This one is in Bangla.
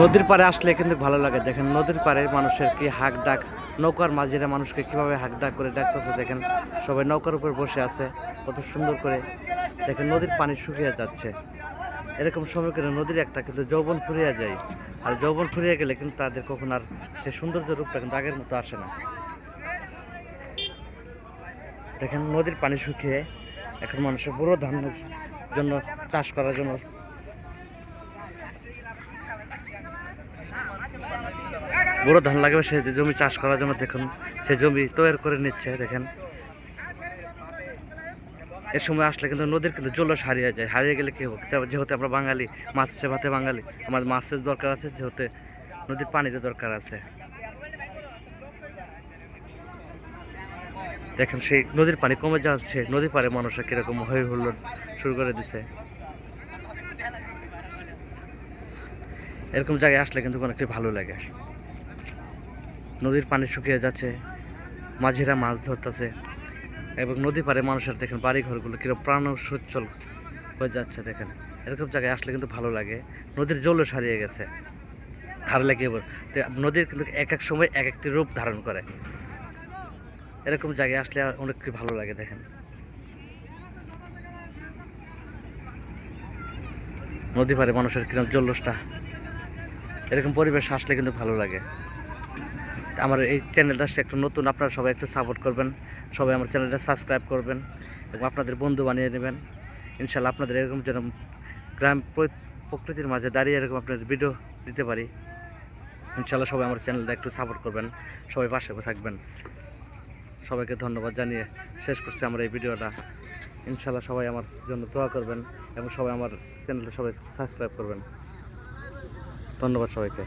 নদীর পাড়ে আসলে কিন্তু ভালো লাগে। দেখেন, নদীর পাড়ে মানুষের কি হাক ডাক, নৌকার মাঝিরা মানুষকে কীভাবে হাক ডাক করে ডাকতেছে দেখেন, সবাই নৌকার উপর বসে আছে, কত সুন্দর করে। দেখেন, নদীর পানি শুকিয়ে যাচ্ছে। এরকম সময় করে নদীর একটা কিন্তু যৌবন ফুরিয়ে যায়। আর যৌবন ফুরিয়ে গেলে কিন্তু তাদের কখন আর সে সৌন্দর্য রূপটা কিন্তু আগের মতো আসে না। দেখেন, নদীর পানি শুকিয়ে এখন মানুষের বুড়ো ধানের জন্য চাষ করার জন্য বুড়ো ধান লাগাবে, সে জমি চাষ করার জন্য দেখুন, সে জমি তৈরি করে নিচ্ছে, দেখেন। এর সময় আসলে কিন্তু নদীর কিন্তু জলস হারিয়ে যায়, হারিয়ে গেলে কি হোক যেহেতু আমরা বাঙালি মাছের ভাতে বাঙালি আমার মাছের দরকার আছে, যেহেতু নদীর পানিতে দরকার আছে। দেখেন সেই নদীর পানি কমে যাচ্ছে নদী পারে মানুষরা কীরকম হই হুল্লোড় শুরু করে দিছে। এরকম জায়গায় আসলে কিন্তু অনেকটাই ভালো লাগে। নদীর পানি শুকিয়ে যাচ্ছে, মাঝিরা মাছ ধরতেছে এবং নদী পারে মানুষের দেখেন বাড়ি ঘরগুলো কীরকম প্রাণ সচ্ছল হয়ে যাচ্ছে দেখেন। এরকম জায়গায় আসলে কিন্তু ভালো লাগে। নদীর জলও সারিয়ে গেছে। কি বল তো নদীর কিন্তু এক এক সময় এক একটি রূপ ধারণ করে। এরকম জায়গায় আসলে অনেক ভালো লাগে দেখেন। নদী পারে মানুষের কীরকম জল্লোসটা এরকম পরিবেশ আসলে কিন্তু ভালো লাগে। আমার এই চ্যানেলটা একটু নতুন, আপনারা সবাই একটু সাপোর্ট করবেন, সবাই আমার চ্যানেলটা সাবস্ক্রাইব করবেন এবং আপনাদের বন্ধু বানিয়ে নেবেন। ইনশাল্লাহ আপনাদের এরকম যেন গ্রাম প্রকৃতির মাঝে দাঁড়িয়ে এরকম আপনাদের ভিডিও দিতে পারি। ইনশাল্লাহ সবাই আমার চ্যানেলটা একটু সাপোর্ট করবেন, সবাই পাশে থাকবেন। সবাইকে ধন্যবাদ জানিয়ে শেষ করছি আমার এই ভিডিওটা। ইনশাল্লাহ সবাই আমার জন্য দোয়া করবেন এবং সবাই আমার চ্যানেলটা সবাই সাবস্ক্রাইব করবেন। ধন্যবাদ সবাইকে।